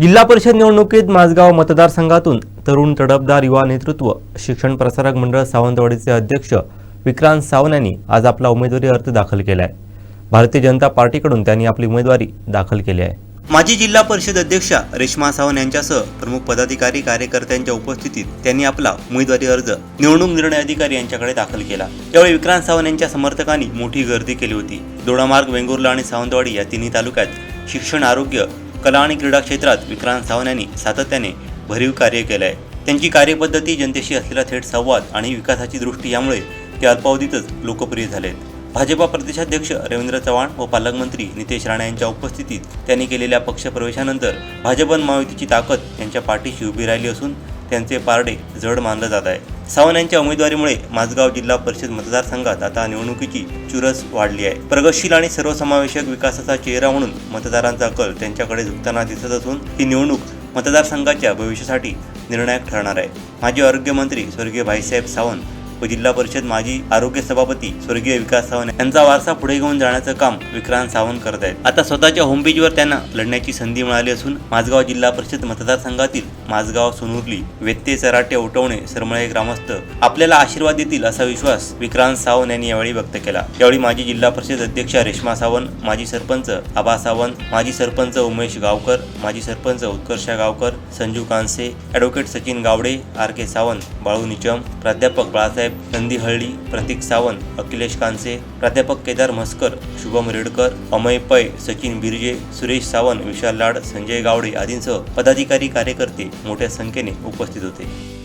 जिल्हा परिषद निवडणुकीत माझगाव मतदारसंघातून तरुण तडफदार युवा नेतृत्व शिक्षण प्रसारक मंडळ सावंतवाडीचे अध्यक्ष विक्रांत सावन यांनी आज आपला उमेदवारी अर्ज दाखल केला आहे भारतीय जनता पार्टीकडून त्यांनी आपली उमेदवारी दाखल केली आहे. माजी जिल्हा परिषद अध्यक्षा रेश्मा सावंत यांच्यासह प्रमुख पदाधिकारी कार्यकर्त्यांच्या उपस्थितीत त्यांनी आपला उमेदवारी अर्ज निवडणूक निर्णय अधिकारी यांच्याकडे दाखल केला. यावेळी विक्रांत सावंत यांच्या समर्थकांनी मोठी गर्दी केली होती. दोडामार्ग वेंगुर्ला आणि सावंतवाडी या तिन्ही तालुक्यात शिक्षण आरोग्य कला आणि क्रीडा क्षेत्रात विक्रांत सावंत यांनी सातत्याने भरीव कार्य केलं आहे त्यांची कार्यपद्धती जनतेशी असलेला थेट संवाद आणि विकासाची दृष्टी यामुळे ते अल्पावधीतच लोकप्रिय झालेत. भाजपा प्रदेशाध्यक्ष रवींद्र चव्हाण व पालकमंत्री नितेश राणे यांच्या उपस्थितीत त्यांनी केलेल्या पक्षप्रवेशानंतर भाजपन महायुतीची ताकद त्यांच्या पाठीशी उभी राहिली असून त्यांचे पारडे जड मानलं जात आहे. सावंत यांच्या उमेदवारीमुळे माझगाव जिल्हा परिषद मतदारसंघात आता निवडणुकीची चुरस वाढली आहे. प्रगतशील आणि सर्वसमावेशक विकासाचा चेहरा म्हणून मतदारांचा कल त्यांच्याकडे झुकताना दिसत असून ही निवडणूक मतदारसंघाच्या भविष्यासाठी निर्णायक ठरणार आहे. माजी आरोग्यमंत्री स्वर्गीय भाईसाहेब सावंत व जिल्हा परिषद माजी आरोग्य सभापती स्वर्गीय विकास सावंत यांचा वारसा पुढे घेऊन जाण्याचं काम विक्रांत सावंत करत आहेत. आता स्वतःच्या होमपेजवर त्यांना लढण्याची संधी मिळाली असून माझगाव जिल्हा परिषद मतदारसंघातील माझगाव सोनुर्ली वेत्ते चराटे उठवणे सरमळे ग्रामस्थ आपल्याला आशीर्वाद देतील असा विश्वास विक्रांत सावंत यांनी यावेळी व्यक्त केला. यावेळी माजी जिल्हा परिषद अध्यक्षा रेश्मा सावंत माजी सरपंच आबा सावंत माजी सरपंच उमेश गावकर माजी sarpanch Utkarsha Gaonkar Sanju Kanse advocate Sachin Gawade R K Sawant Balu Nicham प्राध्यापक बाळासाहेब नंदीहळ्ळी प्रतीक सावंत अखिलेश कांसे प्राध्यापक केदार म्हस्कर शुभम रेडकर अमय पै सचिन बिर्जे सुरेश सावंत विशाल लाड संजय गावडे आदींसह पदाधिकारी कार्यकर्ते मोठ्या संख्येने उपस्थित होते.